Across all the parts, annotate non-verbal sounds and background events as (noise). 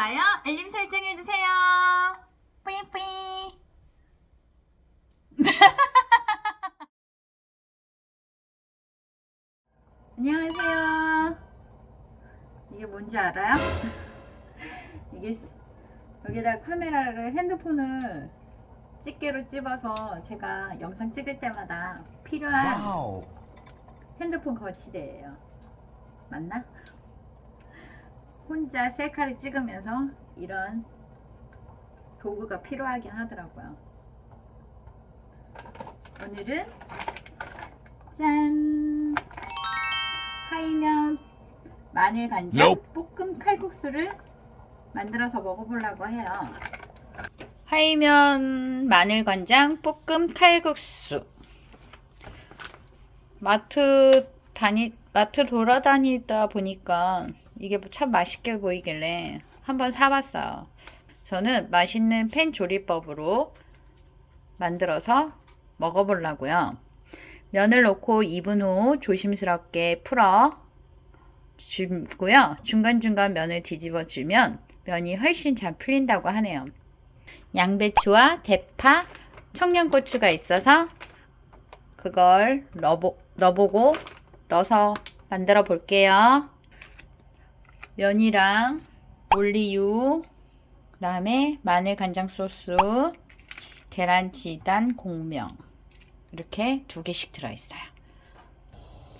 좋아요, 알림 설정해주세요. 뿌이뿌이. (laughs) 안녕하세요. 이게 뭔지 알아요? (laughs) 이게 스- 여기다 카메라를 핸드폰을 집게로 찝어서 제가 영상 찍을 때마다 필요한 와우. 핸드폰 거치대예요. 맞나? 혼자 셀카를 찍으면서 이런 도구가 필요하긴 하더라고요. 오늘은 짠! 하이면 마늘 간장. 볶음 칼국수를 만들어서 먹어보려고 해요. 하이면 마늘 간장 볶음 칼국수. 마트 다니 마트 돌아다니다 보니까 이게 참 맛있게 보이길래 한번 사봤어요. 저는 맛있는 팬 조리법으로 만들어서 먹어보려고요. 면을 넣고 2분 후 조심스럽게 풀어 주고요. 중간중간 면을 뒤집어 주면 면이 훨씬 잘 풀린다고 하네요. 양배추와 대파, 청양고추가 있어서 그걸 넣어보, 넣어보고 넣어서 만들어 볼게요. 면이랑 올리유, 그 다음에 마늘 간장 소스, 계란 지단 공명 이렇게 두 개씩 들어있어요.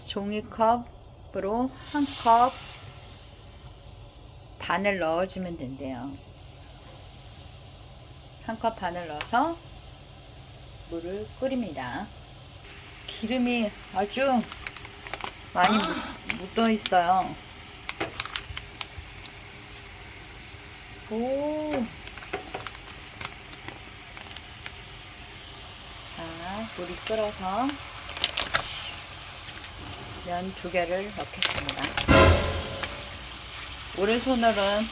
종이컵으로 한 컵 반을 넣어주면 된대요. 한 컵 반을 넣어서 물을 끓입니다. 기름이 아주 많이 묻어 있어요. 오. 자, 물이 끓어서 면 두 개를 넣겠습니다. 오른손으로는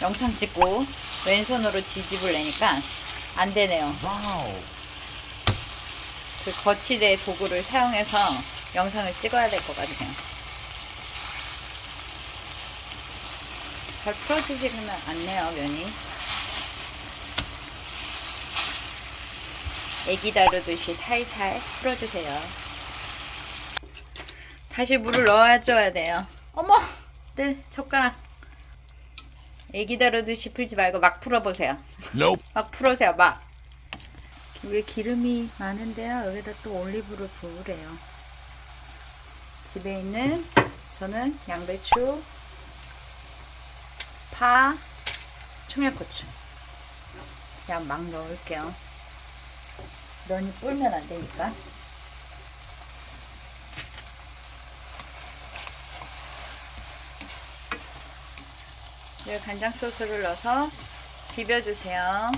영상 찍고 왼손으로 뒤집을 내니까 안 되네요. 와우. 그 거치대 도구를 사용해서 영상을 찍어야 될 것 같아요. 잘 풀어지지는 않네요, 면이. 애기 다루듯이 살살 풀어주세요. 다시 물을 넣어줘야 돼요. 어머! 네, 젓가락. 애기 다루듯이 풀지 말고 막 풀어보세요. Nope. 막 풀으세요, 막. 위에 기름이 많은데요. 여기다 또 올리브를 부으래요. 집에 있는 저는 양배추, 파, 청양고추. 그냥 막 넣을게요. 면이 불면 안 되니까. 여기 간장 소스를 넣어서 비벼주세요.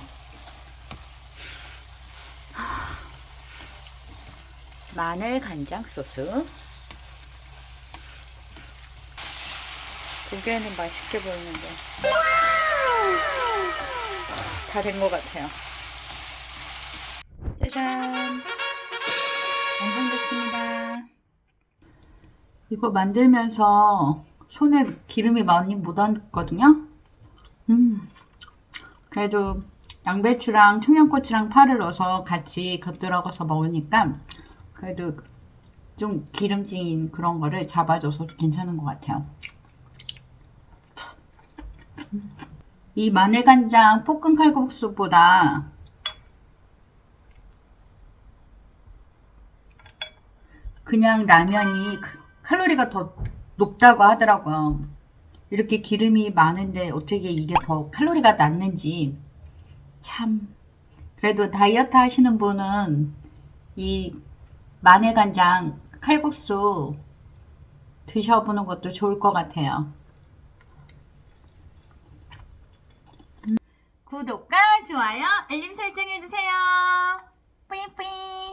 마늘 간장 소스. 보기에는 맛있게 보이는데 다 된 것 같아요. 짜잔. 완성됐습니다. 이거 만들면서 손에 기름이 많이 묻었거든요. 음. 그래도 양배추랑 청양고추랑 파를 넣어서 같이 곁들여서 먹으니까 그래도 좀 기름진 그런 거를 잡아줘서 괜찮은 것 같아요. 이 마늘간장 볶은 칼국수보다 그냥 라면이 칼로리가 더 높다고 하더라고요. 이렇게 기름이 많은데 어떻게 이게 더 칼로리가 낮는지 참 그래도 다이어트 하시는 분은 이 마늘간장 칼국수 드셔보는 것도 좋을 것 같아요. 구독과 좋아요, 알림 설정해주세요. 뿌이뿌이.